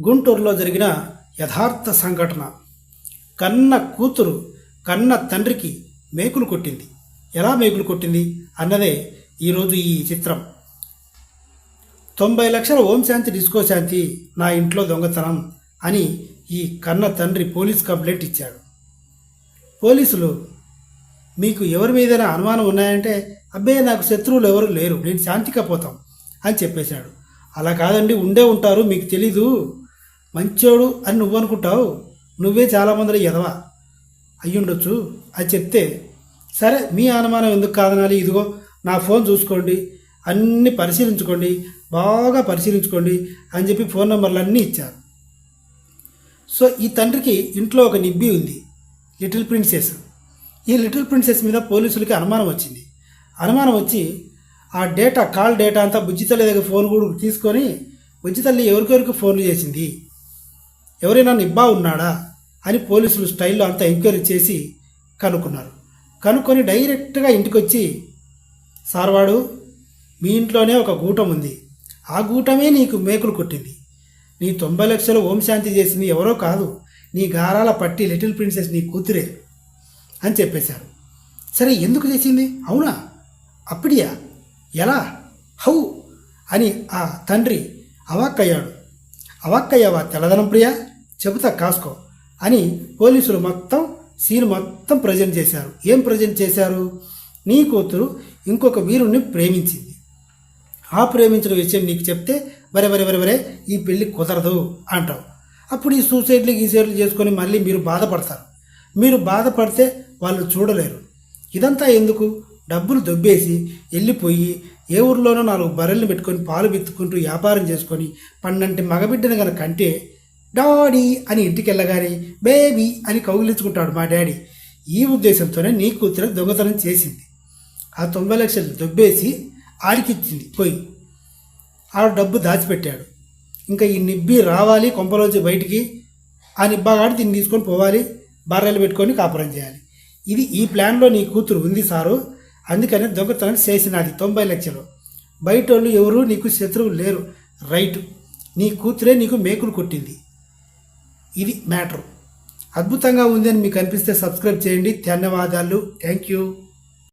గుంటూరులో జరిగిన యథార్థ సంఘటన. కన్న కూతురు కన్న తండ్రికి మేకులు కొట్టింది. ఎలా మేకులు కొట్టింది? అన్నదే ఈరోజు ఈ చిత్రం. తొంభై లక్షల ఓం శాంతి డిస్కో శాంతి నా ఇంట్లో దొంగతనం అని ఈ కన్న తండ్రి పోలీస్ కంప్లైంట్ ఇచ్చాడు. పోలీసులు మీకు ఎవరి మీదైనా అనుమానం ఉన్నాయంటే అబ్బే నాకు శత్రువులు ఎవరు లేరు నేను శాంతిగా పోతాం అని చెప్పేశాడు. అలా కాదండి ఉండే ఉంటారు మీకు తెలీదు. మంచోడు అని నువ్వు అనుకుంటావు. నువ్వే చాలామందిలో ఎదవా? అయ్యుండొచ్చు. అని చెప్తే సరే మీ అనుమానం ఎందుకు కాదనాలి? ఇదిగో నా ఫోన్ చూసుకోండి. అన్నీ పరిశీలించుకోండి. బాగా పరిశీలించుకోండి అని చెప్పి ఫోన్ నెంబర్లు అన్నీ ఇచ్చారు. సో ఈ తండ్రికి ఇంట్లో ఒక నిబ్బి ఉంది. Little princess. ఈ లిటిల్ ప్రిన్సెస్ మీద పోలీసులకి అనుమానం వచ్చింది. అనుమానం వచ్చి ఆ డేటా కాల్ డేటా అంతా బుజ్జితల్లి దగ్గర ఫోన్ కూడా తీసుకొని బుజ్జితల్లి ఎవరికెవరికి ఫోన్లు చేసింది? ఎవరైనా నిబ్బా ఉన్నాడా అని పోలీసులు స్టైల్లో అంతా ఎంక్వైరీ చేసి కనుక్కున్నారు. కనుక్కొని డైరెక్ట్గా ఇంటికి వచ్చి సార్వాడు మీ ఇంట్లోనే ఒక గూటం ఉంది. ఆ గూటమే నీకు మేకులు కొట్టింది. నీ తొంభై లక్షలు ఓం శాంతి చేసింది ఎవరో కాదు. నీ గారాల పట్టి లిటిల్ ప్రిన్సెస్ నీ కూతురే అని చెప్పేశారు. సరే ఎందుకు చేసింది? అవునా? అప్పుడియా ఎలా? హౌ? అని ఆ తండ్రి అవాక్కయ్యాడు. అవక్కయ్యవా తెల్లదనం ప్రియా? చెబుతా కాసుకో అని పోలీసులు మొత్తం సీన్ మొత్తం ప్రజెంట్ చేశారు. ఏం ప్రజెంట్ చేశారు? నీ కూతురు ఇంకొక వీరుణ్ణి ప్రేమించింది. ఆ ప్రేమించిన విషయం నీకు చెప్తే వరే వరే వరే వరే ఈ పెళ్ళి కుదరదు అంటావు. అప్పుడు ఈ సూసైడ్లు గీసైడ్లు చేసుకొని మళ్ళీ మీరు బాధపడతారు. మీరు బాధపడితే వాళ్ళు చూడలేరు. ఇదంతా ఎందుకు? డబ్బులు దొబ్బేసి వెళ్ళిపోయి ఏ ఊర్లోనో నాలుగు బర్రెలు పెట్టుకొని పాలు పెత్తుకుంటూ వ్యాపారం చేసుకొని పన్నంటి మగబిడ్డను కనుక కంటే డాడీ అని ఇంటికి వెళ్ళగానే బేబీ అని కౌగిలించుకుంటాడు మా డాడీ. ఈ ఉద్దేశంతోనే నీ కూతురు దొంగతనం చేసింది. ఆ తొంభై లక్షలు దొబ్బేసి ఆడికిచ్చింది. పోయి. ఆడు డబ్బు దాచిపెట్టాడు. ఇంకా ఈ నిబ్బి రావాలి కొంపలోంచి బయటికి. ఆ నిబ్బాగాడు దీన్ని తీసుకొని పోవాలి. బర్రెలు పెట్టుకొని కాపురం చేయాలి. ఇది ఈ ప్లాన్లో నీ కూతురు ఉంది సారు. అందుకని దొంగతనం చేసినది తొంభై లక్షలు. బయట వాళ్ళు ఎవరు నీకు శత్రువు లేరు. రైట్. నీ కూతురే నీకు మేకులు కొట్టింది. ఇది మ్యాటర్. అద్భుతంగా ఉందని మీకు అనిపిస్తే సబ్స్క్రైబ్ చేయండి. ధన్యవాదాలు. Thank you.